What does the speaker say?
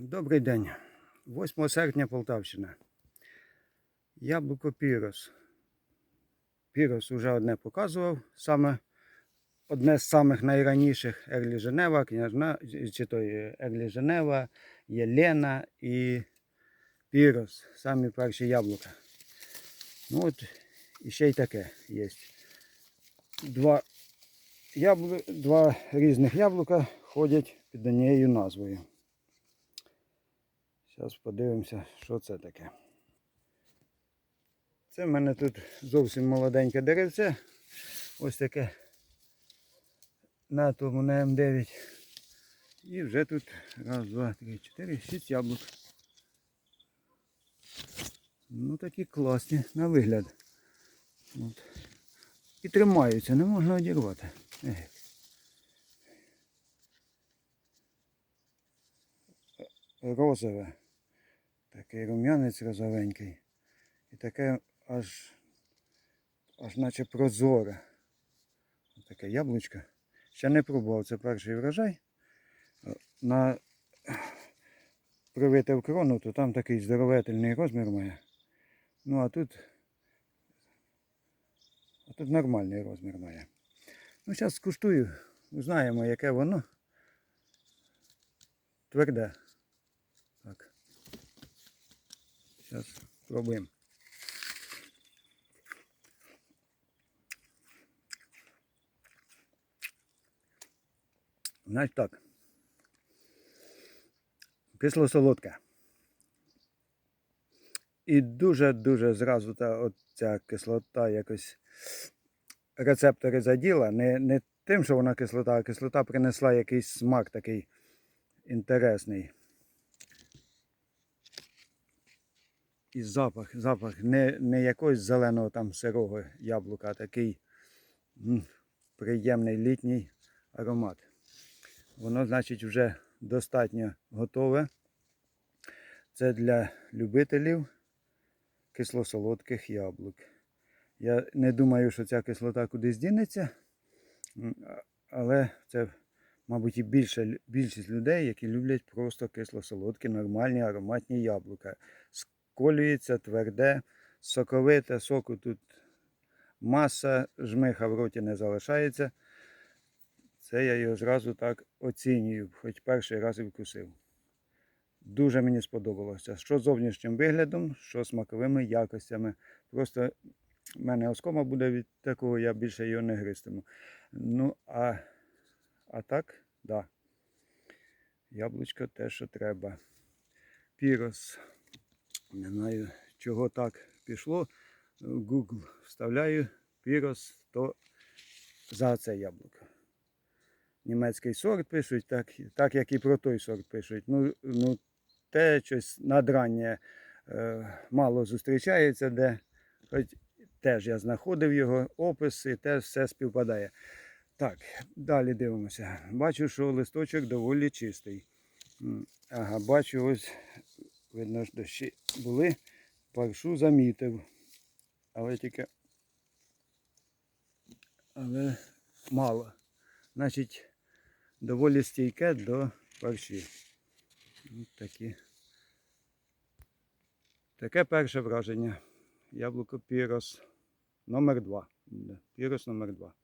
Добрий день. 8 серпня Полтавщина. Яблуко Пірос. Пірос уже одне показував. Саме одне з самих найраніших Ерлі Женева, княжна, чи то Ерлі Женева, Єлена і Пірос. Самі перші яблука. Ну от і ще й таке є. Два, яблу... Два різних яблука ходять під однією назвою. Зараз подивимося, що це таке. Це в мене тут зовсім молоденьке деревце. Ось таке на тому на М9. І вже тут раз, два, три, чотири, шість яблук. Ну такі класні на вигляд. От. І тримаються, не можна одірвати. Розове. Такий рум'янець розовенький. І таке аж аж наче прозоре. Таке яблучко. Ще не пробував, це перший врожай. На привите в крону, то там такий здоровительний розмір має. Ну а тут, а тут нормальний розмір має. Ну, зараз скуштую, узнаємо, яке воно. Тверде. Так. Зараз пробуємо. Значить так. Кисло солодке. І дуже-дуже зразу та ця кислота якось рецептори заділа. Не, не тим, що вона кислота, а кислота принесла якийсь смак такий інтересний. І запах, запах не, не якогось зеленого там сирого яблука, а такий м, приємний літній аромат. Воно, значить, вже достатньо готове. Це для любителів кисло-солодких яблук. Я не думаю, що ця кислота кудись дінеться, але це, мабуть, і більше, більшість людей, які люблять просто кисло-солодкі, нормальні ароматні яблука. Сколюється тверде, соковите, соку тут маса, жмиха в роті не залишається. Це я його зразу так оцінюю, хоч перший раз і вкусив. Дуже мені сподобалося. Що зовнішнім виглядом, що смаковими якостями. Просто в мене оскома буде від такого, я більше його не гристиму. Ну, а, а так, да. Яблучко те, що треба. Пірос. Не знаю, чого так пішло. Google вставляю пірос, то за це яблуко. Німецький сорт пишуть, так, так як і про той сорт пишуть. Ну, ну те щось надраннє е, мало зустрічається, де хоч теж я знаходив його опис і теж все співпадає. Так, далі дивимося. Бачу, що листочок доволі чистий. Ага, бачу, ось видно, що дощі були. Паршу замітив. Але тільки. Але мало. Значить, доволі стійке до парші. Ось такі. Таке перше враження. Яблуко Пірос номер 2. Пірос номер 2.